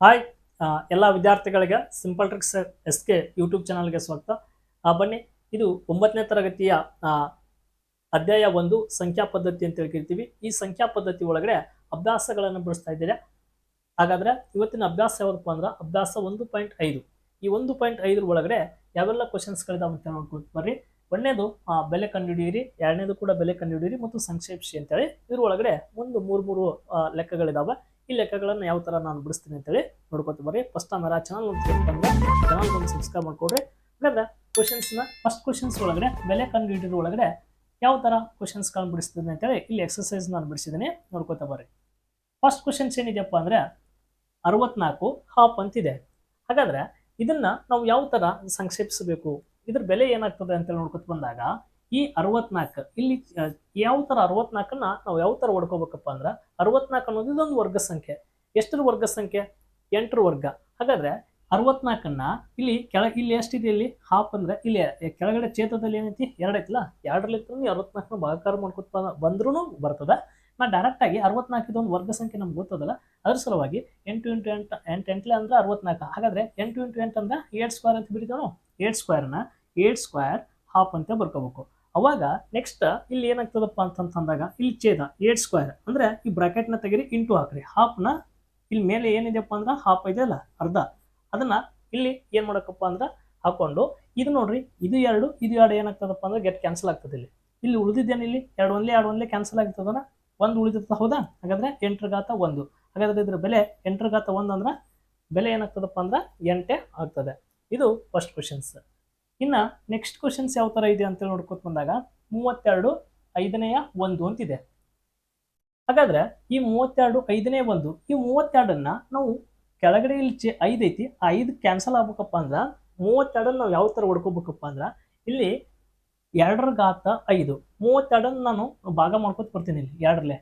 Hi ಎಲ್ಲ ವಿದ್ಯಾರ್ಥಿಗಳಿಗೆ simple tricks S K YouTube ಚಾನಲ್ಗೆ ಸ್ವಾಗತ. ಬನ್ನಿ, ಇದು ಒಂಬತ್ತನೇ ತರಗತಿಯ ಅಧ್ಯಾಯ ಒಂದು, ಸಂಖ್ಯಾ ಪದ್ಧತಿ ಅಂತ ಹೇಳ್ಕಿರ್ತೀವಿ ಈ ಸಂಖ್ಯಾ ಪದ್ಧತಿ ಒಳಗಡೆ ಅಭ್ಯಾಸಗಳನ್ನು ಬಿಡಿಸ್ತಾ ಇದ್ದೀರಾ? ಹಾಗಾದ್ರೆ ಇವತ್ತಿನ ಅಭ್ಯಾಸ ಯಾವ್ದಪ್ಪ ಅಂದ್ರೆ ಅಭ್ಯಾಸ ಒಂದು ಪಾಯಿಂಟ್ ಐದು. ಈ ಒಂದು ಪಾಯಿಂಟ್ ಐದರ ಒಳಗಡೆ ಯಾವೆಲ್ಲ ಕ್ವಶನ್ಸ್ಗಳಿದಾವೆ ಅಂತ ನೋಡ್ಕೊತ ಬರ್ರಿ. ಒಂದನೇದು ಬೆಲೆ ಕಂಡುಹಿಡಿಯಿರಿ. ಎರಡನೇದು ಕೂಡ ಬೆಲೆ ಕಂಡುಹಿಡಿಯಿರಿ ಮತ್ತು ಸಂಕ್ಷೇಪಿಸಿ ಅಂತೇಳಿ. ಇದ್ರ ಒಳಗಡೆ ಒಂದು ಮೂರು ಮೂರು ಲೆಕ್ಕಗಳಿದಾವೆ. ಈ ಲೆಕ್ಕಗಳನ್ನು ಯಾವ ತರ ನಾನು ಬಿಡಿಸ್ತೀನಿ ಅಂತೇಳಿ ನೋಡ್ಕೊತ ಬರ್ರಿ. ಫಸ್ಟ್ ಆಮೇಲೆ ಆ ಚಾನಲ್ ಬಂದರೆ ಚಾನಲ್ ಒಂದು ಸಬ್ಸ್ಕ್ರೈಬ್ ಮಾಡ್ಕೊಡ್ರಿ. ಹಾಗಾದ್ರೆ ಕ್ವಶನ್ಸ್ನ ಫಸ್ಟ್ ಕ್ವಶನ್ಸ್ ಒಳಗಡೆ, ಬೆಲೆ ಕಂಡು ಒಳಗಡೆ ಯಾವ ತರ ಕ್ವಶನ್ಸ್ಗಳನ್ನ ಬಿಡಿಸ್ತೀನಿ ಅಂತೇಳಿ ಇಲ್ಲಿ ಎಕ್ಸಸೈಸ್ ನಾನು ಬಿಡಿಸಿದ್ದೀನಿ. ನೋಡ್ಕೊತ ಬರ್ರಿ. ಫಸ್ಟ್ ಕ್ವಶನ್ಸ್ ಏನಿದೆಯಪ್ಪ ಅಂದ್ರೆ ಅರವತ್ನಾಲ್ಕು ಹಾಫ್ ಅಂತಿದೆ ಹಾಗಾದ್ರೆ ಇದನ್ನ ನಾವು ಯಾವ ಥರ ಸಂಕ್ಷೇಪಿಸಬೇಕು? ಇದ್ರ ಬೆಲೆ ಏನಾಗ್ತದೆ ಅಂತೇಳಿ ನೋಡ್ಕೊತ ಬಂದಾಗ ಈ ಅರವತ್ನಾಲ್ಕು, ಇಲ್ಲಿ ಯಾವ ಥರ ಅರವತ್ನಾಲ್ಕನ್ನ ನಾವು ಯಾವ ಥರ ಹೊಡ್ಕೋಬೇಕಪ್ಪ ಅಂದ್ರೆ ಅರವತ್ನಾಲ್ಕು ಅನ್ನೋದು ಇದೊಂದು ವರ್ಗ ಸಂಖ್ಯೆ. ಎಷ್ಟರ ವರ್ಗ ಸಂಖ್ಯೆ? ಎಂಟರ ವರ್ಗ. ಹಾಗಾದ್ರೆ ಅರವತ್ನಾಲ್ಕನ್ನ ಇಲ್ಲಿ ಕೆಳ, ಇಲ್ಲಿ ಎಷ್ಟಿದೆ ಇಲ್ಲಿ? ಹಾಫ್ ಅಂದ್ರೆ ಇಲ್ಲಿ ಕೆಳಗಡೆ ಛೇತ್ರದಲ್ಲಿ ಏನೈತಿ? ಎರಡು ಐತಿಲ್ಲ ಎರಡರಲ್ಲಿ ನೀವು ಅರವತ್ನಾಲ್ಕನ ಭಾಗಕಾರ ಮಾಡ್ಕೊತ ಬಂದ್ರೂ ಬರ್ತದೆ. ನಾ ಡೈರೆಕ್ಟಾಗಿ ಅರವತ್ನಾಲ್ಕು ಇದೊಂದು ವರ್ಗ ಸಂಖ್ಯೆ ನಮ್ಗೆ ಗೊತ್ತದಲ್ಲ? ಅದ್ರ ಸಲುವಾಗಿ ಎಂಟು ಇಂಟು ಎಂಟು ಎಂಟು ಎಂಟ್ಲೆ ಅಂದ್ರೆ ಅರವತ್ನಾಲ್ಕು. ಹಾಗಾದ್ರೆ ಎಂಟು ಇಂಟು ಎಂಟು ಅಂದ್ರೆ ಏಟ್ ಸ್ಕ್ವೇರ್ ಅಂತ ಬರೀತಾನೋ ಏಟ್ ಸ್ಕ್ವೇರ್ನ ಏಟ್ ಸ್ಕ್ವೇರ್ ಹಾಫ್ ಅಂತ ಬರ್ಕೋಬೇಕು. ಅವಾಗ ನೆಕ್ಸ್ಟ್ ಇಲ್ಲಿ ಏನಾಗ್ತದಪ್ಪ ಅಂತಂದಾಗ ಇಲ್ಲಿ ಛೇದ ಏಟ್ ಸ್ಕ್ವೇರ್ ಅಂದ್ರೆ ಈ ಬ್ರಾಕೆಟ್ನ ತೆಗೀರಿ ಇಂಟು ಹಾಕ್ರಿ. ಹಾಫ್ನ ಇಲ್ಲಿ ಮೇಲೆ ಏನಿದೆಯಪ್ಪ ಅಂದ್ರೆ ಹಾಫ್ ಇದೆಯಲ್ಲ ಅರ್ಧ. ಅದನ್ನ ಇಲ್ಲಿ ಏನು ಮಾಡಕ್ಕಪ್ಪ ಅಂದ್ರೆ ಹಾಕೊಂಡು ಇದು ನೋಡ್ರಿ, ಇದು ಎರಡು ಇದು ಎರಡು ಏನಾಗ್ತದಪ್ಪ ಅಂದ್ರೆ ಗೆಟ್ ಕ್ಯಾನ್ಸಲ್ ಆಗ್ತದೆ ಇಲ್ಲಿ. ಇಲ್ಲಿ ಉಳಿದಿದ್ದೇನೆ ಇಲ್ಲಿ? ಎರಡು ಒಂದ್ಲೆ ಎರಡು ಒಂದ್ಲೆ ಕ್ಯಾನ್ಸಲ್ ಆಗ್ತದನ ಒಂದು ಉಳಿದಿರ್ತ ಹೌದಾ? ಹಾಗಾದ್ರೆ ಎಂಟರ ಘಾತ ಒಂದು. ಹಾಗಾದ್ರೆ ಇದ್ರ ಬೆಲೆ ಎಂಟರ ಘಾತ ಒಂದು ಅಂದ್ರೆ ಬೆಲೆ ಏನಾಗ್ತದಪ್ಪ ಅಂದ್ರೆ ಎಂಟೇ ಆಗ್ತದೆ. ಇದು ಫಸ್ಟ್ ಕ್ವಶನ್ಸ್ ಇನ್ನ ನೆಕ್ಸ್ಟ್ ಕ್ವಶನ್ಸ್ ಯಾವ ತರ ಇದೆ ಅಂತೇಳಿ ನೋಡ್ಕೊತ ಬಂದಾಗ ಮೂವತ್ತೆರಡು ಐದನೆಯ ಒಂದು ಅಂತಿದೆ. ಹಾಗಾದ್ರೆ ಈ ಮೂವತ್ತೆರಡು ಐದನೇ ಒಂದು, ಈ ಮೂವತ್ತೆರಡನ್ನ ನಾವು ಕೆಳಗಡೆ ಇಲ್ಲಿ ಚೆ ಐದು ಐತಿ, ಆ ಐದು ಕ್ಯಾನ್ಸಲ್ ಆಗ್ಬೇಕಪ್ಪ ಅಂದ್ರೆ ಮೂವತ್ತೆರಡನ್ನ ನಾವು ಯಾವ ತರ ಹೊಡ್ಕೋಬೇಕಪ್ಪ ಅಂದ್ರೆ ಇಲ್ಲಿ ಎರಡರ ಘಾತ ಐದು, ಮೂವತ್ತೆರಡನ್ನು ನಾನು ಭಾಗ ಮಾಡ್ಕೊತ ಬರ್ತೀನಿ ಇಲ್ಲಿ ಎರಡರಲ್ಲೇ.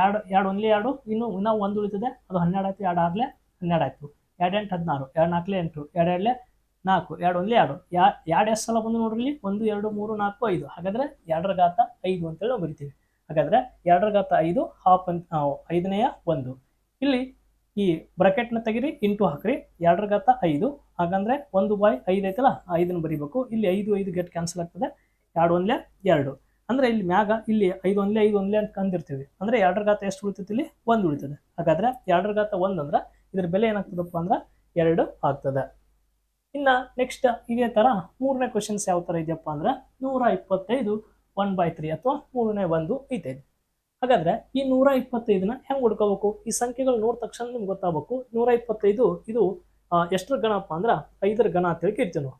ಎರಡು ಎರಡು ಒಂದ್ಲೆ ಎರಡು ಇನ್ನು, ಇನ್ನೂ ಒಂದು ಉಳಿತದೆ, ಅದು ಹನ್ನೆರಡು ಆಯ್ತು ಎರಡು ಆರ್ಲೆ ಹನ್ನೆರಡು ಆಯ್ತು. ಎರಡು ಎಂಟು ಹದಿನಾರು, ಎರಡು ನಾಲ್ಕಲೆ ಎಂಟು, ಎರಡು ಎರಡಲೆ ನಾಲ್ಕು, ಎರಡು ಒಂದ್ಲೆ ಎರಡು. ಯಾ, ಎರಡು ಎಷ್ಟು ಸಲ ಬಂದು ನೋಡ್ರಿ ಒಂದು, ಎರಡು, ಮೂರು, ನಾಲ್ಕು, ಐದು. ಹಾಗಾದ್ರೆ ಎರಡರ ಘಾತ ಐದು ಅಂತೇಳಿ ನಾವು ಬರಿತೀವಿ. ಹಾಗಾದ್ರೆ ಎರಡರ ಘಾತ ಐದು ಹಾಫ್ ಅಂತ ಐದನೆಯ ಒಂದು. ಇಲ್ಲಿ ಈ ಬ್ರಾಕೆಟ್ನ ತೆಗಿರಿ, ಇಂಟು ಹಾಕ್ರಿ. ಎರಡರ ಘಾತ ಐದು. ಹಾಗಂದ್ರೆ ಒಂದು ಬಾಯ್ ಐದು ಐತಲ್ಲ ಐದನ್ನು ಐದನ್ನ ಬರಿಬೇಕು. ಇಲ್ಲಿ ಐದು ಐದು ಗೆಟ್ ಕ್ಯಾನ್ಸಲ್ ಆಗ್ತದೆ. ಎರಡು ಒಂದ್ಲೆ ಎರಡು. ಅಂದ್ರೆ ಇಲ್ಲಿ ಮ್ಯಾಗ ಇಲ್ಲಿ ಐದು ಒಂದ್ಲೆ ಐದು ಒಂದ್ಲೆ ಅಂತ ಕಂದಿರ್ತೀವಿ ಅಂದ್ರೆ ಎರಡರ ಘಾತ ಎಷ್ಟು ಉಳಿತೈತಿ ಇಲ್ಲಿ? ಒಂದು ಉಳಿತದೆ. ಹಾಗಾದ್ರೆ ಎರಡರ ಘಾತ ಒಂದು ಅಂದ್ರೆ ಇದ್ರ ಬೆಲೆ ಏನಾಗ್ತದಪ್ಪ ಅಂದ್ರೆ ಎರಡು ಆಗ್ತದೆ. ಇನ್ನ ನೆಕ್ಸ್ಟ್ ಇದೇ ತರ ಮೂರನೇ ಕ್ವಶನ್ಸ್ ಯಾವ ತರ ಇದೆಯಪ್ಪ ಅಂದ್ರೆ ನೂರ ಇಪ್ಪತ್ತೈದು ಒನ್ ಬೈ ತ್ರೀ ಅಥವಾ ಮೂರನೇ ಒಂದು ಇದೆ. ಹಾಗಾದ್ರೆ ಈ ನೂರ ಇಪ್ಪತ್ತೈದನ್ನ ಹೆಂಗ್ ಹುಡ್ಕೋಬೇಕು? ಈ ಸಂಖ್ಯೆಗಳು ನೋಡಿದ ತಕ್ಷಣ ನಿಮ್ಗೆ ಗೊತ್ತಾಗಬೇಕು. ನೂರ ಇಪ್ಪತ್ತೈದು ಇದು ಎಷ್ಟರ ಗಣಪ್ಪ ಅಂದ್ರೆ ಐದರ ಗಣ ಅಂತೇಳಿ ಕೇಳ್ತೀವಿ ನಾವು.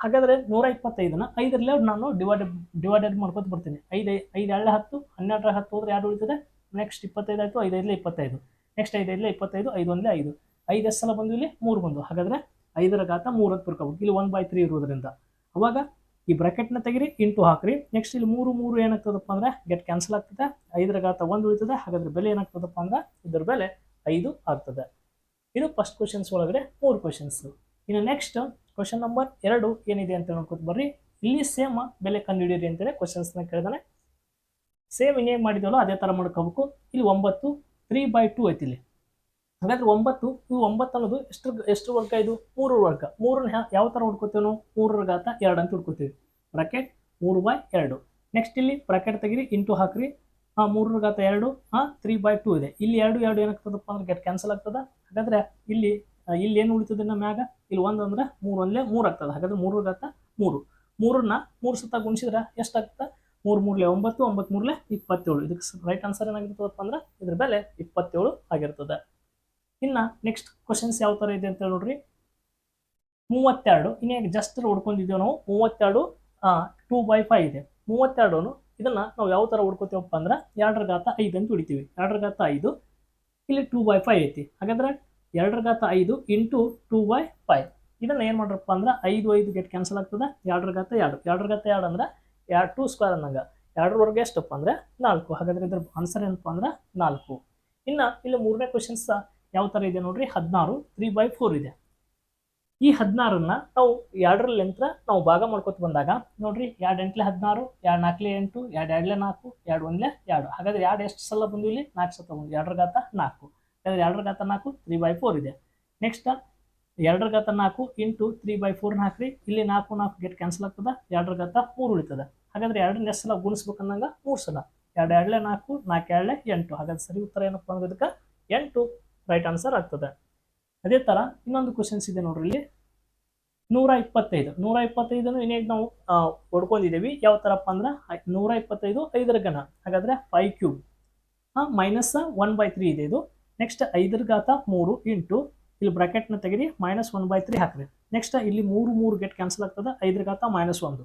ಹಾಗಾದ್ರೆ ನೂರ ಇಪ್ಪತ್ತೈದನ್ನ ಐದರಲ್ಲೇ ನಾನು ಡಿವೈಡೆಡ್ ಡಿವೈಡೆಡ್ ಮಾಡ್ಕೊತ ಬರ್ತೀನಿ. ಐದು ಐದು ಎರಡು ಹತ್ತು, ಹನ್ನೆರಡರ ಹತ್ತು ಹೋದ್ರೆ ಎರಡು ಉಳಿತದೆ? ನೆಕ್ಸ್ಟ್ ಇಪ್ಪತ್ತೈದು ಆಯ್ತು, ಐದೈದಲೇ ಇಪ್ಪತ್ತೈದು. ನೆಕ್ಸ್ಟ್ ಐದೈದಲೇ ಇಪ್ಪತ್ತೈದು ಐದು ಒಂದೇ ಐದು. ಐದು ಎಷ್ಟು ಸಲ ಬಂದು ಇಲ್ಲಿ? ಮೂರು ಬಂದು ಹಾಗಾದ್ರೆ ಐದರ ಘಾತ ಮೂರು ಅಂತ ಬರ್ಕೋಬೇಕು ಇಲ್ಲಿ ಒನ್ ಬೈ ತ್ರೀ ಇರೋದ್ರಿಂದ ಅವಾಗ ಈ ಬ್ರಾಕೆಟ್ನ ತೆಗಿರಿ ಇಂಟು ಹಾಕ್ರಿ. ನೆಕ್ಸ್ಟ್ ಇಲ್ಲಿ ಮೂರು ಮೂರು ಏನಾಗ್ತದಪ್ಪ ಅಂದ್ರೆ ಗೆಟ್ ಕ್ಯಾನ್ಸಲ್ ಆಗ್ತದೆ. ಐದರ ಘಾತ ಒಂದು ಉಳಿತದೆ. ಹಾಗಾದ್ರೆ ಬೆಲೆ ಏನಾಗ್ತದಪ್ಪ ಅಂದ್ರೆ ಇದ್ರ ಬೆಲೆ ಐದು ಆಗ್ತದೆ. ಇದು ಫಸ್ಟ್ ಕ್ವಶನ್ಸ್ ಒಳಗಡೆ ಮೂರು ಕ್ವಶನ್ಸ್ ಇನ್ನು ನೆಕ್ಸ್ಟ್ ಕ್ವಶನ್ ನಂಬರ್ ಎರಡು ಏನಿದೆ ಅಂತ ನೋಡ್ಕೊತ ಬರ್ರಿ. ಇಲ್ಲಿ ಸೇಮ್ ಬೆಲೆ ಕಂಡುಹಿಡಿಯಿರಿ ಅಂತೇಳಿ ಕ್ವಶನ್ಸ್ನ ಕೇಳಿದಾನೆ. ಸೇಮ್ ಇನ್ನೇನು ಮಾಡಿದ್ವಲ್ಲ, ಅದೇ ಥರ ಮಾಡ್ಕೋಬೇಕು. ಇಲ್ಲಿ ಒಂಬತ್ತು ತ್ರೀ ಬೈ ಟೂ ಐತಿ ಇಲ್ಲಿ. ಹಾಗಾದ್ರೆ ಒಂಬತ್ತು, ಇವು ಒಂಬತ್ತು ಅನ್ನೋದು ಎಷ್ಟು ಎಷ್ಟು ವರ್ಗ ಇದು? ಮೂರು ವರ್ಗ. ಮೂರನ್ನ ಯಾವ ಥರ ಹುಡ್ಕೋತೀವಿ ನಾವು? ಮೂರರ ಘಾತ ಎರಡು ಅಂತ ಹುಡ್ಕೋತೀವಿ. ಬ್ರಾಕೆಟ್ ಮೂರು ಬೈ ಎರಡು. ನೆಕ್ಸ್ಟ್ ಇಲ್ಲಿ ಬ್ರಾಕೆಟ್ ತೆಗಿರಿ, ಇಂಟು ಹಾಕ್ರಿ. ಹಾಂ, ಮೂರರ ಘಾತ ಎರಡು, ಹಾಂ ತ್ರೀ ಬೈ ಟೂ ಇದೆ. ಇಲ್ಲಿ ಎರಡು ಎರಡು ಏನಾಗ್ತದಪ್ಪ ಅಂದ್ರೆ ಗೆಟ್ ಕ್ಯಾನ್ಸಲ್ ಆಗ್ತದ. ಹಾಗಾದ್ರೆ ಇಲ್ಲಿ ಇಲ್ಲಿ ಏನು ಉಳಿತದೆ ನಮ್ಮ ಮ್ಯಾಗ? ಇಲ್ಲಿ ಒಂದು ಅಂದ್ರೆ ಮೂರು ಒಂದಲೇ ಮೂರು ಆಗ್ತದೆ. ಹಾಗಾದ್ರೆ ಮೂರರ ಘಾತ ಮೂರು. ಮೂರನ್ನ ಮೂರು ಸುತ್ತ ಗುಣಿಸಿದ್ರೆ ಎಷ್ಟಾಗ್ತದೆ ಮೂರು ಮೂರಲೆ ಒಂಬತ್ತು ಒಂಬತ್ತು ಮೂರಲೆ ಇಪ್ಪತ್ತೇಳು. ಇದಕ್ಕೆ ರೈಟ್ ಆನ್ಸರ್ ಏನಾಗಿರ್ತದಪ್ಪ ಅಂದ್ರೆ ಇದ್ರ ಬೆಲೆ ಇಪ್ಪತ್ತೇಳು ಆಗಿರ್ತದೆ. ಇನ್ನ ನೆಕ್ಸ್ಟ್ ಕ್ವಶನ್ಸ್ ಯಾವ ಥರ ಇದೆ ಅಂತ ನೋಡ್ರಿ. ಮೂವತ್ತೆರಡು, ಇನ್ನ ಜಸ್ಟ್ ಹುಡ್ಕೊಂಡಿದ್ದೇವೆ ನಾವು. ಮೂವತ್ತೆರಡು ಟೂ ಬೈ ಫೈವ್ ಇದೆ. ಮೂವತ್ತೆರಡು ಇದನ್ನ ನಾವು ಯಾವ ಥರ ಹುಡ್ಕೋತೀವಪ್ಪ ಅಂದ್ರೆ ಎರಡರ ಘಾತ ಐದು ಅಂತ ಹುಡಿತೀವಿ. ಎರಡರ ಘಾತ ಐದು, ಇಲ್ಲಿ ಟೂ ಬೈ ಫೈವ್ ಐತಿ. ಹಾಗಾದ್ರೆ ಎರಡರ ಘಾತ ಐದು ಇಂಟು ಟೂ ಬೈ ಫೈವ್ ಇದನ್ನ ಏನು ಮಾಡ್ರಪ್ಪ ಅಂದ್ರೆ ಐದು ಐದು ಗೆಟ್ ಕ್ಯಾನ್ಸಲ್ ಆಗ್ತದೆ. ಎರಡರ ಘಾತ ಎರಡು. ಎರಡರ ಘಾತ ಎರಡು ಅಂದ್ರೆ ಎರಡು ಟೂ ಸ್ಕ್ವೇರ್ ಅನ್ನಂಗ. ಎರಡರವರೆಗೆ ಎಷ್ಟಪ್ಪ ಅಂದ್ರೆ ನಾಲ್ಕು. ಹಾಗಾದ್ರೆ ಇದ್ರ ಆನ್ಸರ್ ಏನಪ್ಪ ಅಂದ್ರೆ ನಾಲ್ಕು. ಇನ್ನು ಇಲ್ಲಿ ಮೂರನೇ ಕ್ವಶನ್ಸ್ ಯಾವ ಥರ ಇದೆ ನೋಡ್ರಿ? ಹದಿನಾರು ತ್ರೀ ಬೈ ಫೋರ್ ಇದೆ. ಈ ಹದಿನಾರನ್ನ ನಾವು ಎರಡರ ಲೆಂತ್ರ ನಾವು ಭಾಗ ಮಾಡ್ಕೊತ ಬಂದಾಗ, ನೋಡ್ರಿ, ಎರಡು ಎಂಟ್ಲೆ ಹದಿನಾರು, ಎರಡು ನಾಲ್ಕಲೆ ಎಂಟು, ಎರಡು ಎರಡಲೆ ನಾಲ್ಕು, ಎರಡು ಒಂದ್ಲೆ ಎರಡು. ಹಾಗಾದ್ರೆ ಎರಡು ಎಷ್ಟು ಸಲ ಬಂದು ಇಲ್ಲಿ? ನಾಲ್ಕು ಸಲ ಒಂದು ಎರಡರ ಘಾತ ನಾಲ್ಕು. ಹಾಗಾದ್ರೆ ಎರಡರ ಘಾತ ನಾಲ್ಕು ತ್ರೀ ಬೈ ಫೋರ್ ಇದೆ. ನೆಕ್ಸ್ಟ್ ಎರಡರ ಘಾತ ನಾಲ್ಕು ಇಂಟು ತ್ರೀ ಬೈ ಫೋರ್ನ ಹಾಕ್ರಿ ಇಲ್ಲಿ ನಾಲ್ಕು ನಾಲ್ಕು ಗೇಟ್ ಕ್ಯಾನ್ಸಲ್ ಆಗ್ತದ. ಎರಡರ ಘಾತ ಮೂರು ಉಳಿತದ. ಹಾಗಾದ್ರೆ ಎರಡನ್ನ ಎಷ್ಟು ಸಲ ಗುಣಿಸ್ಬೇಕಂದಂಗೆ ಮೂರು ಸಲ. ಎರಡು ಎರಡಲೆ ನಾಲ್ಕು ನಾಲ್ಕು ಎರಡಲೆ ಎಂಟು. ಹಾಗಾದ್ರೆ ಸರಿ ಉತ್ತರ ಏನಪ್ಪ ಅಂದ್ರೆ ಇದಕ್ಕೆ ಎಂಟು. ರೈಟ್ ಆನ್ಸರ್ ಆಗ್ತದೆ. ಅದೇ ಥರ ಇನ್ನೊಂದು ಕ್ವಶನ್ಸ್ ಇದೆ ನೋಡ್ರಿ ಇಲ್ಲಿ. ನೂರ ಇಪ್ಪತ್ತೈದು. ನೂರ ಇಪ್ಪತ್ತೈದನ್ನು ಏನೇ ನಾವು ಹೊಡ್ಕೊಂಡಿದ್ದೀವಿ. ಯಾವ ಥರಪ್ಪ ಅಂದ್ರೆ ನೂರ ಇಪ್ಪತ್ತೈದು ಐದರ ಘನ. ಹಾಗಾದ್ರೆ ಫೈವ್ ಕ್ಯೂಬ್ ಹಾಂ ಮೈನಸ್ ಒನ್ ಬೈ ತ್ರೀ ಇದೆ ಇದು. ನೆಕ್ಸ್ಟ್ ಐದರ ಘಾತ ಮೂರು ಇಂಟು, ಇಲ್ಲಿ ಬ್ರಾಕೆಟ್ನ ತೆಗೆದು ಮೈನಸ್ ಒನ್ ಬೈ ತ್ರೀ ಹಾಕ್ರಿ. ನೆಕ್ಸ್ಟ್ ಇಲ್ಲಿ ಮೂರು ಮೂರು ಗೆಟ್ ಕ್ಯಾನ್ಸಲ್ ಆಗ್ತದೆ. ಐದರ ಘಾತ ಮೈನಸ್ ಒಂದು.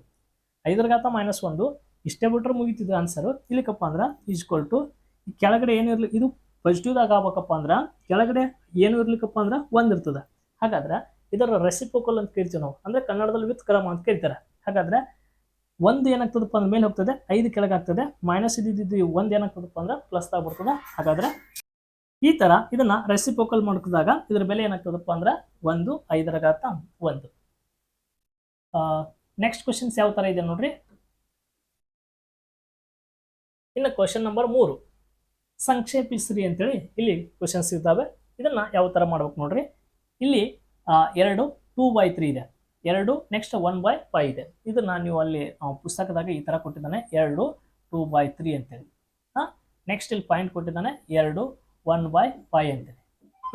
ಐದರ ಘಾತ ಮೈನಸ್ ಒಂದು. ಇಷ್ಟೇ ಬಿಟ್ರೆ ಮುಗಿತಿದ್ದು ಆನ್ಸರು ಇಲ್ಲಿಕಪ್ಪ ಅಂದ್ರೆ ಈಜ್ಕೊಲ್ ಟು ಕೆಳಗಡೆ ಏನಿರಲಿ, ಇದು ಪಾಸಿಟಿವ್ದಾಗ ಆಗ್ಬೇಕಪ್ಪ ಅಂದ್ರೆ ಕೆಳಗಡೆ ಏನು ಇರ್ಲಿಕ್ಕಪ್ಪ ಅಂದ್ರೆ ಒಂದು ಇರ್ತದೆ. ಹಾಗಾದ್ರೆ ಇದರ ರೆಸಿಪೋಕಲ್ ಅಂತ ಕರಿತೀವಿ ನಾವು. ಅಂದ್ರೆ ಕನ್ನಡದಲ್ಲಿ ವಿತ್ ಕ್ರಮ ಅಂತ ಕರಿತಾರೆ. ಹಾಗಾದ್ರೆ ಒಂದು ಏನಾಗ್ತದಪ್ಪ ಅಂದ್ರೆ ಮೇಲೆ ಹೋಗ್ತದೆ, ಐದು ಕೆಳಗಾಗ್ತದೆ ಮೈನಸ್ ಇದ್ದಿದ್ದು ಒಂದು ಏನಾಗ್ತದಪ್ಪ ಅಂದ್ರೆ ಪ್ಲಸ್ ಬರ್ತದೆ. ಹಾಗಾದ್ರೆ ಈ ತರ ಇದನ್ನ ರೆಸಿಪೋಕಲ್ ಮಾಡ್ಕಿದಾಗ ಇದ್ರ ಬೆಲೆ ಏನಾಗ್ತದಪ್ಪ ಅಂದ್ರೆ ಒಂದು, ಐದರ ಘಾತ ಒಂದು. ನೆಕ್ಸ್ಟ್ ಕ್ವಶನ್ಸ್ ಯಾವ ತರ ಇದೆ ನೋಡ್ರಿ? ಇನ್ನು ಕ್ವಶನ್ ನಂಬರ್ ಮೂರು. ಸಂಕ್ಷೇಪಿಸ್ರಿ ಅಂತೇಳಿ ಇಲ್ಲಿ ಕ್ವಶನ್ಸ್ ಇದ್ದಾವೆ. ಇದನ್ನ ಯಾವ ತರ ಮಾಡ್ಬೇಕು ನೋಡ್ರಿ. ಇಲ್ಲಿ ಎರಡು ಟೂ ಬೈ ತ್ರೀ ಇದೆ. ಎರಡು ನೆಕ್ಸ್ಟ್ ಒನ್ ಬೈ ಫೈವ್ ಇದೆ. ಇದನ್ನ ನೀವು ಅಲ್ಲಿ ಪುಸ್ತಕದಾಗ ಈ ತರ ಕೊಟ್ಟಿದ್ದಾನೆ. ಎರಡು ಟೂ ಬೈ ತ್ರೀ ಅಂತೇಳಿ. ಹಾಂ ನೆಕ್ಸ್ಟ್ ಇಲ್ಲಿ ಪಾಯಿಂಟ್ ಕೊಟ್ಟಿದ್ದಾನೆ. ಎರಡು ಒನ್ ಬೈ ಫೈ ಅಂತೇಳಿ.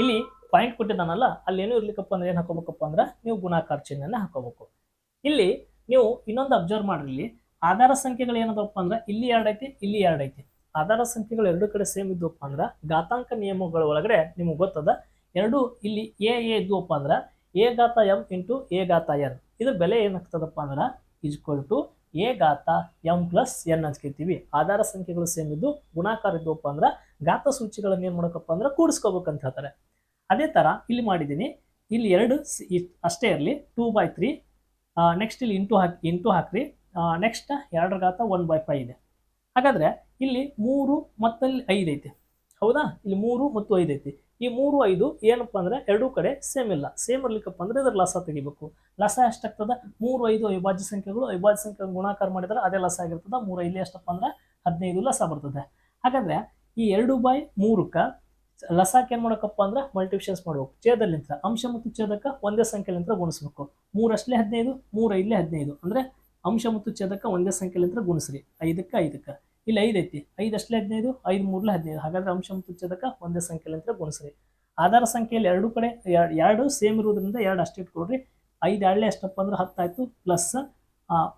ಇಲ್ಲಿ ಪಾಯಿಂಟ್ ಕೊಟ್ಟಿದ್ದಾನಲ್ಲ, ಅಲ್ಲಿ ಏನು ಇರ್ಲಿಕ್ಕಪ್ಪ ಅಂದ್ರೆ ಏನು ಹಾಕೋಬೇಕಪ್ಪ ಅಂದ್ರೆ ನೀವು ಗುಣಾಕಾರ ಚಿಹ್ನೆಯನ್ನು ಹಾಕೋಬೇಕು. ಇಲ್ಲಿ ನೀವು ಇನ್ನೊಂದು ಅಬ್ಸರ್ವ್ ಮಾಡ್ರಿ ಇಲ್ಲಿ. ಆಧಾರ ಸಂಖ್ಯೆಗಳು ಏನದಪ್ಪ ಅಂದ್ರೆ ಇಲ್ಲಿ ಎರಡೈತಿ ಇಲ್ಲಿ ಎರಡೈತಿ. ಆಧಾರ ಸಂಖ್ಯೆಗಳು ಎರಡು ಕಡೆ ಸೇಮ್ ಇದ್ವಪ್ಪ ಅಂದ್ರೆ ಘಾತಾಂಕ ನಿಯಮಗಳ ಒಳಗಡೆ ನಿಮಗೆ ಗೊತ್ತದ? ಎರಡು ಇಲ್ಲಿ ಎ ಎ ಇದ್ವಪ್ಪ ಅಂದ್ರೆ ಎ ಘಾತ ಎಂ ಇಂಟು ಎ ಘಾತ ಎನ್ ಇದ್ರ ಬೆಲೆ ಏನಾಗ್ತದಪ್ಪ ಅಂದ್ರೆ ಈಜ್ಕೊಲ್ ಟು ಎ ಘಾತ ಎಂ ಪ್ಲಸ್ ಎನ್ ಕೇಳ್ತೀವಿ. ಆಧಾರ ಸಂಖ್ಯೆಗಳು ಸೇಮ್ ಇದ್ದು ಗುಣಾಕಾರ ಇದ್ವಪ್ಪ ಅಂದ್ರೆ ಘಾತ ಸೂಚಿಗಳನ್ನ ಏನ್ ಮಾಡಕಪ್ಪ ಅಂದ್ರೆ ಕೂಡಿಸ್ಕೋಬೇಕಂತ ಹೇಳ್ತಾರೆ. ಅದೇ ತರ ಇಲ್ಲಿ ಮಾಡಿದ್ದೀನಿ ಇಲ್ಲಿ ಎರಡು ಅಷ್ಟೇ ಇರಲಿ. ಟೂ ಬೈ ತ್ರೀ ನೆಕ್ಸ್ಟ್ ಇಲ್ಲಿ ಇಂಟು ಹಾಕಿ ಇಂಟು ಹಾಕ್ರಿ. ನೆಕ್ಸ್ಟ್ ಎರಡರ ಘಾತ ಒನ್ ಬೈ ಫೈ ಇದೆ. ಹಾಗಾದ್ರೆ ಇಲ್ಲಿ ಮೂರು ಮತ್ತಲ್ಲಿ ಐದು ಐತೆ. ಹೌದಾ? ಇಲ್ಲಿ ಮೂರು ಮತ್ತು ಐದು ಐತಿ. ಈ ಮೂರು ಐದು ಏನಪ್ಪ ಅಂದ್ರೆ ಎರಡೂ ಕಡೆ ಸೇಮ್ ಇಲ್ಲ. ಸೇಮ್ ಇರ್ಲಿಕ್ಕಪ್ಪ ಅಂದ್ರೆ ಇದ್ರ ಲಸ ತೆಗಿಬೇಕು. ಲಸ ಎಷ್ಟಾಗ್ತದ? ಮೂರು ಐದು ಅವಿಭಾಜ್ಯ ಸಂಖ್ಯೆಗಳು, ಅವಿಭಾಜ್ಯ ಸಂಖ್ಯೆ ಗುಣಾಕಾರ ಮಾಡಿದ್ರೆ ಅದೇ ಲಸ ಆಗಿರ್ತದೆ. ಮೂರು ಐದು ಎಷ್ಟಪ್ಪ ಅಂದ್ರೆ ಹದಿನೈದು ಲಸ ಬರ್ತದೆ. ಹಾಗಾದ್ರೆ ಈ ಎರಡು ಬೈ ಮೂರಕ್ಕ ಲಸಾಕ್ ಏನು ಮಾಡಕಪ್ಪ ಅಂದ್ರೆ ಮಲ್ಟಿಪ್ಷನ್ಸ್ ಮಾಡ್ಬೇಕು. ಛೇದಲಿಂತ್ರ ಅಂಶ ಮತ್ತು ಛೇದಕ ಒಂದೇ ಸಂಖ್ಯೆಲಿಂತ್ರ ಗುಣಿಸ್ಬೇಕು. ಮೂರಷ್ಟಲೇ ಹದಿನೈದು, ಮೂರು ಇಲ್ಲೇ ಹದಿನೈದು. ಅಂದ್ರೆ ಅಂಶ ಮತ್ತು ಛೇದಕ ಒಂದೇ ಸಂಖ್ಯೆಲಿಂತ್ರ ಗುಣಿಸ್ರಿ. ಐದಕ್ಕೆ ಐದಕ್ಕೆ. ಇಲ್ಲಿ, ಐದು ಐತಿ. ಐದು ಅಷ್ಟಲೇ ಹದಿನೈದು, ಐದು ಮೂರ್ಲೆ ಹದಿನೈದು. ಹಾಗಾದ್ರೆ ಅಂಶ ಮತ್ತು ಛೇದಕ ಒಂದೇ ಸಂಖ್ಯೆಲಿಂತ್ರ ಗುಣಿಸ್ರಿ. ಆಧಾರ ಸಂಖ್ಯೆಯಲ್ಲಿ ಎರಡು ಕಡೆ ಎರ್- ಎರಡು ಸೇಮ್ ಇರೋದ್ರಿಂದ ಎರಡು ಅಷ್ಟೇ ಇಟ್ಕೊಡ್ರಿ. ಐದು ಎರಡಲೇ ಎಷ್ಟಪ್ಪ ಅಂದ್ರೆ ಹತ್ತಾಯ್ತು ಪ್ಲಸ್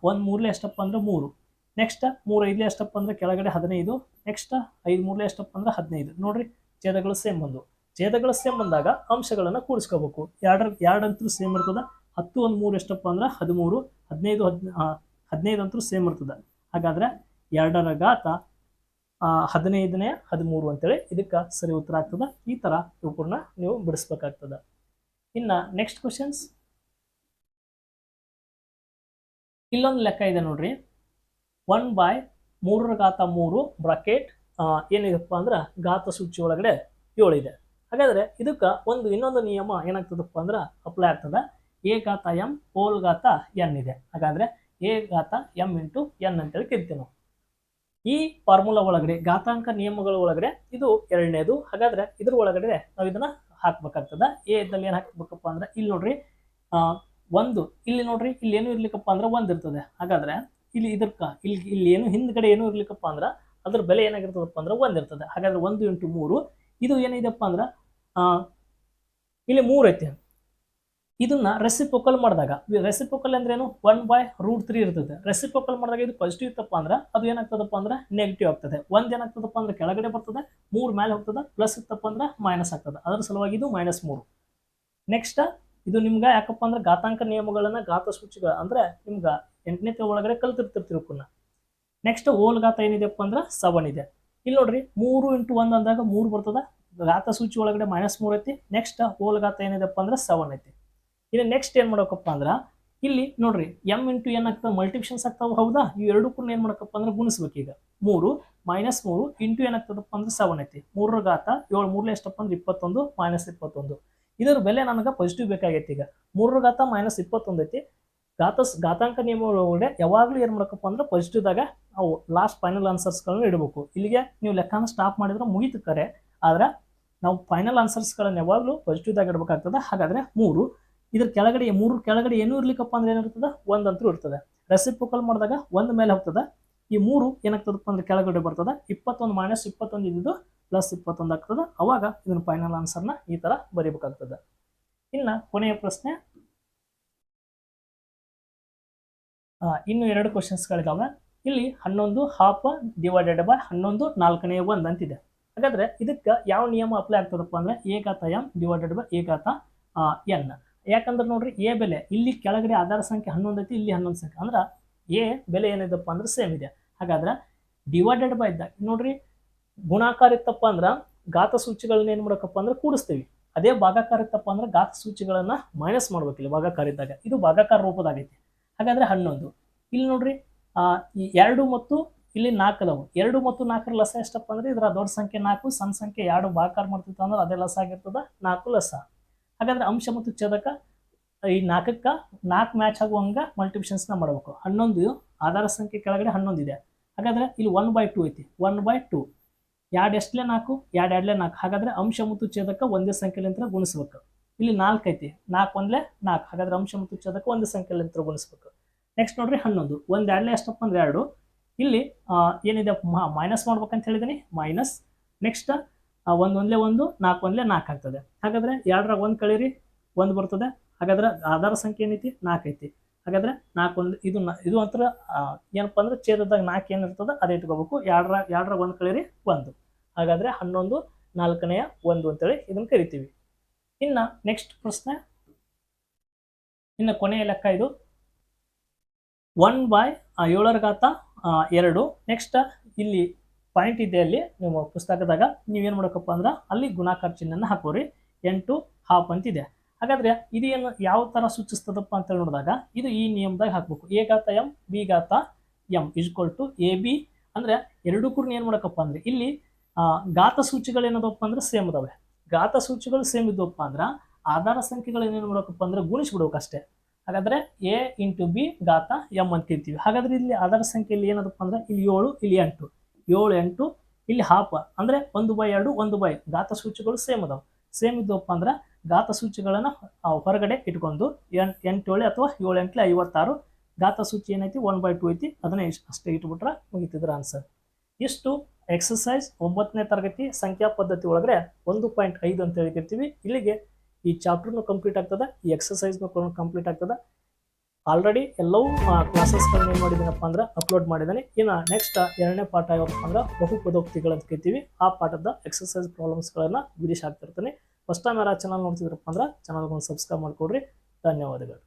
ಒಂದು ಮೂರಲೆ ಎಷ್ಟಪ್ಪ ಅಂದ್ರೆ ಮೂರು. ನೆಕ್ಸ್ಟ್ ಮೂರು ಐದಲೇ ಎಷ್ಟಪ್ಪ ಅಂದ್ರೆ ಕೆಳಗಡೆ ಹದಿನೈದು. ನೆಕ್ಸ್ಟ್ ಐದು ಮೂರಲೆ ಎಷ್ಟಪ್ಪ ಅಂದ್ರೆ ಹದಿನೈದು. ನೋಡ್ರಿ, ಛೇದಗಳು ಸೇಮ್ ಬಂದು ಛೇದಗಳು ಸೇಮ್ ಬಂದಾಗ ಅಂಶಗಳನ್ನು ಕೂಡಿಸ್ಕೋಬೇಕು. ಎರಡರ ಎರಡಂತೂ ಸೇಮ್ ಇರ್ತದ, ಹತ್ತು ಒಂದು ಮೂರು ಎಷ್ಟಪ್ಪ ಅಂದ್ರೆ ಹದಿಮೂರು, ಹದಿನೈದು, ಹದ್ ಹದಿನೈದು ಅಂತೂ ಸೇಮ್ ಇರ್ತದ. ಹಾಗಾದ್ರೆ ಎರಡರ ಘಾತ ಹದಿನೈದನೇ, ಹದಿಮೂರು ಅಂತೇಳಿ ಇದಕ್ಕೆ ಸರಿ ಉತ್ತರ ಆಗ್ತದೆ. ಈ ಥರ ಇವುಗಳನ್ನ ನೀವು ಬಿಡಿಸ್ಬೇಕಾಗ್ತದೆ. ಇನ್ನು ನೆಕ್ಸ್ಟ್ ಕ್ವಶನ್ಸ್ ಇಲ್ಲೊಂದು ಲೆಕ್ಕ ಇದೆ ನೋಡ್ರಿ. ಒನ್ ಬೈ ಮೂರರ ಘಾತ ಮೂರು ಬ್ರಾಕೆಟ್ ಏನಿದೆಪ್ಪ ಅಂದ್ರೆ ಘಾತ ಸೂಚಿ ಒಳಗಡೆ ಏಳು ಇದೆ. ಹಾಗಾದ್ರೆ ಇದಕ್ಕೆ ಒಂದು ಇನ್ನೊಂದು ನಿಯಮ ಏನಾಗ್ತದಪ್ಪ ಅಂದ್ರೆ ಅಪ್ಲೈ ಆಗ್ತದ. ಎ ಘಾತ ಎಂ ಹೋಲ್ ಘಾತ ಎನ್ ಇದೆ. ಹಾಗಾದ್ರೆ ಎ ಘಾತ ಎಂ ಇಂಟು ಎನ್ ಅಂತೇಳಿ ಕರಿತೀವಿ ನಾವು. ಈ ಫಾರ್ಮುಲಾ ಒಳಗಡೆ ಘಾತಾಂಕ ನಿಯಮಗಳ ಒಳಗಡೆ ಇದು ಎರಡನೇದು. ಹಾಗಾದ್ರೆ ಇದ್ರ ಒಳಗಡೆ ನಾವು ಇದನ್ನ ಹಾಕ್ಬೇಕಾಗ್ತದ. ಎ ಇದ್ದಲ್ಲಿ ಏನು ಹಾಕ್ಬೇಕಪ್ಪ ಅಂದ್ರೆ ಇಲ್ಲಿ ನೋಡ್ರಿ ಆ, ಒಂದು. ಇಲ್ಲಿ ನೋಡ್ರಿ ಇಲ್ಲಿ ಏನು ಇರ್ಲಿಕ್ಕಪ್ಪ ಅಂದ್ರೆ ಒಂದು ಇರ್ತದೆ. ಹಾಗಾದ್ರೆ ಇಲ್ಲಿ ಇದಕ್ಕ ಇಲ್ಲಿ ಇಲ್ಲಿ ಏನು ಹಿಂದ್ಗಡೆ ಏನು ಇರ್ಲಿಕ್ಕಪ್ಪ ಅಂದ್ರೆ ಅದ್ರ ಬೆಲೆ ಏನಾಗಿರ್ತದಪ್ಪ ಅಂದ್ರೆ ಒಂದು ಇರ್ತದೆ. ಹಾಗಾದ್ರೆ ಒಂದು ಇಂಟು ಮೂರು. ಇದು ಏನಿದೆಪ್ಪ ಅಂದ್ರೆ ಆ, ಇಲ್ಲಿ ಮೂರು ಐತಿ ಇದನ್ನ ರೆಸಿಪೋಕಲ್ ಮಾಡಿದಾಗ ರೆಸಿಪೋಕಲ್ ಅಂದ್ರೆ ಏನು ಒನ್ ಬೈ ರೂಟ್ ತ್ರೀ ಇರ್ತದೆ. ರೆಸಿಪೋಕಲ್ ಮಾಡಿದಾಗ ಇದು ಪಾಸಿಟಿವ್ ಇತ್ತಪ್ಪ ಅಂದ್ರೆ ಅದು ಏನಾಗ್ತದಪ್ಪ ಅಂದ್ರೆ ನೆಗೆಟಿವ್ ಆಗ್ತದೆ. ಒಂದ್ ಏನಾಗ್ತದಪ್ಪ ಅಂದ್ರೆ ಕೆಳಗಡೆ ಬರ್ತದೆ, ಮೂರು ಮೇಲೆ ಹೋಗ್ತದೆ ಪ್ಲಸ್ ಇತ್ತಪ್ಪ ಅಂದ್ರೆ ಮೈನಸ್ ಆಗ್ತದೆ. ಅದರ ಸಲುವಾಗಿ ಇದು ಮೈನಸ್ ಮೂರು. ನೆಕ್ಸ್ಟ್ ಇದು ನಿಮ್ಗೆ ಯಾಕಪ್ಪ ಅಂದ್ರೆ ಘಾತಾಂಕ ನಿಯಮಗಳನ್ನ ಘಾತ ಸೂಚಿಗಳ ಅಂದ್ರೆ ನಿಮ್ಗೆ ಎಂಟನೇ ಒಳಗಡೆ ಕಲ್ತಿರ್ತಿರ್ತೀವಿ ಪುನಃ ನೆಕ್ಸ್ಟ್ ಓಲ್ ಘಾತ ಏನಿದೆಪ್ಪ ಅಂದ್ರೆ ಸೆವೆನ್ ಇದೆ. ಇಲ್ಲಿ ನೋಡ್ರಿ, ಮೂರು ಇಂಟು ಒಂದ್ ಅಂದಾಗ ಮೂರು ಬರ್ತದ, ಘಾತ ಸೂಚಿ ಒಳಗಡೆ ಮೈನಸ್ ಮೂರು ಐತಿ ನೆಕ್ಸ್ಟ್ ಓಲ್ ಘಾತ ಏನಿದೆಪ್ಪ ಅಂದ್ರೆ ಸೆವೆನ್ ಐತಿ. ಇನ್ನು ನೆಕ್ಸ್ಟ್ ಏನು ಮಾಡೋಕಪ್ಪ ಅಂದ್ರೆ, ಇಲ್ಲಿ ನೋಡ್ರಿ ಎಂ ಇಂಟು ಏನ್ ಆಗ್ತದೆ ಮಲ್ಟಿಪ್ಷನ್ಸ್ ಆಗ್ತಾವೆ, ಹೌದಾ? ಈ ಎರಡು ಕೂಡ ಏನ್ ಮಾಡಕಪ್ಪ ಅಂದ್ರೆ ಗುಣಿಸ್ಬೇಕು ಈಗ. ಮೂರು ಮೈನಸ್ ಮೂರು ಇಂಟು ಏನಾಗ್ತದಪ್ಪ ಅಂದ್ರೆ ಸೆವೆನ್ ಐತಿ. ಮೂರರ ಘಾತ ಏಳು, ಮೂರಲೇ ಎಷ್ಟಪ್ಪ ಅಂದ್ರೆ ಇಪ್ಪತ್ತೊಂದು ಮೈನಸ್ ಇಪ್ಪತ್ತೊಂದು. ಇದರ ಬೆಲೆ ನನಗೆ ಪಾಸಿಟಿವ್ ಬೇಕಾಗೈತಿ ಈಗ. ಮೂರರ ಘಾತ ಮೈನಸ್ ಇಪ್ಪತ್ತೊಂದು ಐತಿ. ಘಾತ ಘಾತಾಂಕ ನಿಯಮಗಳೊಳಗಡೆ ಯಾವಾಗಲೂ ಏನು ಮಾಡಕಪ್ಪ ಅಂದ್ರೆ ಪಾಸಿಟಿವ್ದಾಗ ನಾವು ಲಾಸ್ಟ್ ಫೈನಲ್ ಆನ್ಸರ್ಸ್ಗಳನ್ನ ಇಡಬೇಕು. ಇಲ್ಲಿಗೆ ನೀವು ಲೆಕ್ಕನ ಸ್ಟಾಪ್ ಮಾಡಿದ್ರೆ ಮುಗೀತು ಕರೆ. ಆದ್ರೆ ನಾವು ಫೈನಲ್ ಆನ್ಸರ್ಸ್ಗಳನ್ನ ಯಾವಾಗಲೂ ಪಾಸಿಟಿವ್ದಾಗ ಇಡಬೇಕಾಗ್ತದೆ. ಹಾಗಾದ್ರೆ ಮೂರು ಇದ್ರ ಕೆಳಗಡೆ, ಮೂರು ಕೆಳಗಡೆ ಏನೂ ಇರ್ಲಿಕ್ಕಪ್ಪ ಅಂದ್ರೆ ಏನಿರ್ತದೆ? ಒಂದಂತೂ ಇರ್ತದೆ. ರೆಸಿಪೋಕಲ್ ಮಾಡಿದಾಗ ಒಂದು ಮೇಲೆ ಹೋಗ್ತದೆ. ಈ ಮೂರು ಏನಾಗ್ತದಪ್ಪ ಅಂದ್ರೆ ಕೆಳಗಡೆ ಬರ್ತದೆ. ಇಪ್ಪತ್ತೊಂದು ಮೈನಸ್ ಇಪ್ಪತ್ತೊಂದು ಇದ್ದಿದ್ದು ಪ್ಲಸ್ ಇಪ್ಪತ್ತೊಂದು ಆಗ್ತದೆ. ಅವಾಗ ಇದನ್ನ ಫೈನಲ್ ಆನ್ಸರ್ನ ಈ ತರ ಬರೀಬೇಕಾಗ್ತದೆ. ಇನ್ನ ಕೊನೆಯ ಪ್ರಶ್ನೆ. ಇನ್ನು ಎರಡು ಕ್ವಶನ್ಸ್ಗಳಿದಾವೆ ಇಲ್ಲಿ ಹನ್ನೊಂದು ಹಾಫ್ ಡಿವೈಡೆಡ್ ಬೈ ಹನ್ನೊಂದು ನಾಲ್ಕನೇ ಒಂದು ಅಂತಿದೆ. ಹಾಗಾದ್ರೆ ಇದಕ್ಕೆ ಯಾವ ನಿಯಮ ಅಪ್ಲೈ ಆಗ್ತದಪ್ಪ ಅಂದ್ರೆ ಏಕಾತ ಎಂ ಡಿವೈಡೆಡ್ ಬೈ ಏಕಾತ ಎನ್ ಯಾಕಂದ್ರೆ ನೋಡ್ರಿ, ಎ ಬೆಲೆ, ಇಲ್ಲಿ ಕೆಳಗಡೆ ಆಧಾರ ಸಂಖ್ಯೆ ಹನ್ನೊಂದು ಐತಿ, ಇಲ್ಲಿ ಹನ್ನೊಂದು ಸಂಖ್ಯೆ. ಅಂದ್ರೆ ಎ ಬೆಲೆ ಏನಿದೆಪ್ಪ ಅಂದ್ರೆ ಸೇಮ್ ಇದೆ. ಹಾಗಾದ್ರೆ ಡಿವೈಡೆಡ್ ಬೈ ದ ನೋಡ್ರಿ, ಗುಣಾಕಾರ ಇತ್ತಪ್ಪ ಅಂದ್ರೆ ಘಾತ ಸೂಚಿಗಳನ್ನ ಏನು ಮಾಡಬೇಕಪ್ಪ ಅಂದ್ರೆ ಕೂಡಿಸ್ತೀವಿ. ಅದೇ ಭಾಗಾಕಾರ ಇತ್ತಪ್ಪ ಅಂದ್ರೆ ಘಾತ ಸೂಚಿಗಳನ್ನ ಮೈನಸ್ ಮಾಡ್ಬೇಕಿಲ್ಲ ಭಾಗಾಕಾರ ಇದ್ದಾಗ. ಇದು ಭಾಗಾಕಾರ ರೂಪದಾಗೈತಿ ಹಾಗಾದ್ರೆ ಹನ್ನೊಂದು. ಇಲ್ಲಿ ನೋಡ್ರಿ ಈ ಎರಡು ಮತ್ತು ಇಲ್ಲಿ ನಾಲ್ಕು ಅದಾವು. ಎರಡು ಮತ್ತು ನಾಲ್ಕರ ಲಸ ಎಷ್ಟಪ್ಪ ಅಂದ್ರೆ ಇದರ ದೊಡ್ಡ ಸಂಖ್ಯೆ ನಾಲ್ಕು, ಸಣ್ಣ ಸಂಖ್ಯೆ ಎರಡು ಭಾಗಾಕಾರ ಮಾಡ್ತಿತ್ತು ಅಂದ್ರೆ ಅದೇ ಲಸ ಆಗಿರ್ತದ, ನಾಲ್ಕು ಲಸ. ಹಾಗಾದ್ರೆ ಅಂಶ ಮತ್ತು ಛೇದಕ ಈ ನಾಲ್ಕಕ್ಕ ನಾಲ್ಕು ಮ್ಯಾಚ್ ಆಗುವಂಗ ಮಲ್ಟಿಪ್ಲಿಷನ್ಸ್ನ ಮಾಡಬೇಕು. ಹನ್ನೊಂದು ಆಧಾರ ಸಂಖ್ಯೆ ಕೆಳಗಡೆ ಹನ್ನೊಂದು ಇದೆ. ಹಾಗಾದ್ರೆ ಇಲ್ಲಿ ಒನ್ ಬೈ ಟು ಐತಿ. ಒನ್ ಬೈ ಟು ಎರಡು ಎಷ್ಟಲೇ ನಾಲ್ಕು, ಎರಡು ಎರಡಲೇ ನಾಲ್ಕು. ಹಾಗಾದ್ರೆ ಅಂಶ ಮತ್ತು ಛೇದಕ ಒಂದೇ ಸಂಖ್ಯೆಲಿಂತ್ರ ಗುಣಿಸ್ಬೇಕು. ಇಲ್ಲಿ ನಾಲ್ಕು ಐತಿ. ನಾಲ್ಕು ಒಂದ್ಲೆ ನಾಲ್ಕು. ಹಾಗಾದ್ರೆ ಅಂಶ ಮತ್ತು ಛೇದಕ ಒಂದೇ ಸಂಖ್ಯೆಲಿಂತ್ರ ಗುಣಿಸ್ಬೇಕು. ನೆಕ್ಸ್ಟ್ ನೋಡ್ರಿ ಹನ್ನೊಂದು. ಒಂದು ಎರಡ್ಲೆ ಎಷ್ಟಪ್ಪ ಅಂದ್ರೆ ಎರಡು. ಇಲ್ಲಿ ಏನಿದೆ? ಮೈನಸ್ ಮಾಡ್ಬೇಕಂತ ಹೇಳಿದೀನಿ. ಮೈನಸ್ ನೆಕ್ಸ್ಟ್ ಒಂದು ಒಂದ್ಲೆ ಒಂದು, ನಾಲ್ಕು ಒಂದ್ಲೆ ನಾಲ್ಕು ಆಗ್ತದೆ. ಹಾಗಾದ್ರೆ ಎರಡರಾಗ ಒಂದು ಕಳೀರಿ, ಒಂದು ಬರ್ತದೆ. ಹಾಗಾದ್ರೆ ಆಧಾರ ಸಂಖ್ಯೆ ಏನೈತಿ? ನಾಲ್ಕು ಐತಿ. ಹಾಗಾದ್ರೆ ನಾಲ್ಕು ಒಂದು, ಇದು ಇದು ಒಂಥರ ಏನಪ್ಪ ಅಂದ್ರೆ ಛೇದದಾಗ ನಾಲ್ಕು ಏನಿರ್ತದೆ ಅದೇ ಇಟ್ಕೋಬೇಕು. ಎರಡರ, ಎರಡರಾಗ ಒಂದು ಕಳೀರಿ, ಒಂದು. ಹಾಗಾದ್ರೆ ಹನ್ನೊಂದು, ನಾಲ್ಕನೆಯ ಒಂದು ಅಂತೇಳಿ ಇದನ್ನ ಕರಿತೀವಿ. ಇನ್ನ ನೆಕ್ಸ್ಟ್ ಪ್ರಶ್ನೆ. ಇನ್ನು ಕೊನೆಯ ಲೆಕ್ಕ ಇದು. ಒನ್ ಬೈ ಏಳರ ಗಾತ ಎರಡು. ನೆಕ್ಸ್ಟ್ ಇಲ್ಲಿ ಪಾಯಿಂಟ್ ಇದೆ ಅಲ್ಲಿ, ನಿಮ್ಮ ಪುಸ್ತಕದಾಗ ನೀವೇನು ಮಾಡಬೇಕಪ್ಪ ಅಂದ್ರೆ ಅಲ್ಲಿ ಗುಣಾಕಾರ ಚಿಹ್ನೆನ ಹಾಕೋರಿ. ಎಂಟು ಹಾಫ್ ಅಂತಿದೆ ಹಾಗಾದ್ರೆ ಇದು ಏನು ಯಾವ ಥರ ಸೂಚಿಸ್ತದಪ್ಪ ಅಂತ ನೋಡಿದಾಗ ಇದು ಈ ನಿಯಮದಾಗ ಹಾಕ್ಬೇಕು. ಎ ಗಾತ M B ಗಾತ M is equal to A B ಅಂದ್ರೆ ಎರಡು ಕೂಡ ಏನು ಮಾಡಬೇಕಪ್ಪ ಅಂದ್ರೆ ಇಲ್ಲಿ ಗಾತ ಸೂಚಿಗಳು ಏನದಪ್ಪ ಅಂದ್ರೆ ಸೇಮ್ ಅದಾವೆ. ಗಾತ ಸೂಚಿಗಳು ಸೇಮ್ ಇದ್ದವಪ್ಪ ಅಂದ್ರೆ ಆಧಾರ ಸಂಖ್ಯೆಗಳು ಏನೇನು ಮಾಡಬೇಕಪ್ಪ ಅಂದ್ರೆ ಗುಣಿಸ್ಬಿಡ್ಬೇಕು ಅಷ್ಟೇ. ಹಾಗಾದ್ರೆ ಎ ಇಂಟು ಬಿ ಗಾತ ಎಂ ಅಂತ ಕರಿತೀವಿ. ಹಾಗಾದ್ರೆ ಇಲ್ಲಿ ಆಧಾರ ಸಂಖ್ಯೆಯಲ್ಲಿ ಏನದಪ್ಪ ಅಂದ್ರೆ ಇಲ್ಲಿ ಏಳು, ಇಲ್ಲಿ ಎಂಟು. ಏಳು ಎಂಟು ಇಲ್ಲಿ ಹಾಫ್ ಅಂದ್ರೆ ಒಂದು ಬೈ ಎರಡು, ಒಂದು ಬೈ ಗಾತ ಸೂಚಿಗಳು ಸೇಮ್ ಅದಾವೆ. ಸೇಮ್ ಇದ್ದವಪ್ಪ ಅಂದ್ರೆ ಗಾತ ಸೂಚಿಗಳನ್ನು ಹೊರಗಡೆ ಇಟ್ಕೊಂಡು ಎಂಟು, ಎಂಟೇಳು ಅಥವಾ ಏಳು ಎಂಟ್ಲೆ ಐವತ್ತಾರು ಘಾತ ಸೂಚಿ ಏನೈತಿ? ಒನ್ ಬೈ ಟು ಐತಿ. ಅದನ್ನ ಅಷ್ಟೇ ಇಟ್ಬಿಟ್ರೆ ಮುಗಿತಿದ್ರ ಆನ್ಸರ್ ಇಷ್ಟು ಎಕ್ಸಸೈಸ್ ಒಂಬತ್ತನೇ ತರಗತಿ ಸಂಖ್ಯಾ ಪದ್ಧತಿ ಒಳಗಡೆ ಒಂದು ಪಾಯಿಂಟ್ ಐದು ಅಂತ ಹೇಳ್ತಿರ್ತೀವಿ ಇಲ್ಲಿಗೆ ಈ ಚಾಪ್ಟರ್ನು ಕಂಪ್ಲೀಟ್ ಆಗ್ತದೆ, ಈ ಎಕ್ಸಸೈಸ್ನು ಕಂಪ್ಲೀಟ್ ಆಗ್ತದೆ. ಆಲ್ರೆಡಿ ಎಲ್ಲವೂ ಕ್ಲಾಸಸ್ಗಳನ್ನ ಏನು ಮಾಡಿದ್ದೀನಪ್ಪ ಅಂದ್ರೆ ಅಪ್ಲೋಡ್ ಮಾಡಿದ್ದಾನೆ. ಇನ್ನು ನೆಕ್ಸ್ಟ್ ಎರಡನೇ ಪಾಠ ಯಾವತ್ತಪ್ಪ ಅಂದ್ರೆ ಬಹುಪದೋಕ್ತಿಗಳು ಅಂತ ಕರಿತೀವಿ ಆ ಪಾಠದ ಎಕ್ಸಸೈಸ್ ಪ್ರಾಬ್ಲಮ್ಸ್ಗಳನ್ನು ವಿಡಿಯೋಸ್ ಹಾಕ್ತಿರ್ತೀನಿ ಫಸ್ಟ್ ಟೈಮ್ ಯಾರು ಚಾನಲ್ ನೋಡ್ತಿದ್ರಪ್ಪ ಅಂದ್ರೆ ಚಾನಲ್ಗೊಂದು ಸಬ್ಸ್ಕ್ರೈಬ್ ಮಾಡ್ಕೊಡ್ರಿ. ಧನ್ಯವಾದಗಳು.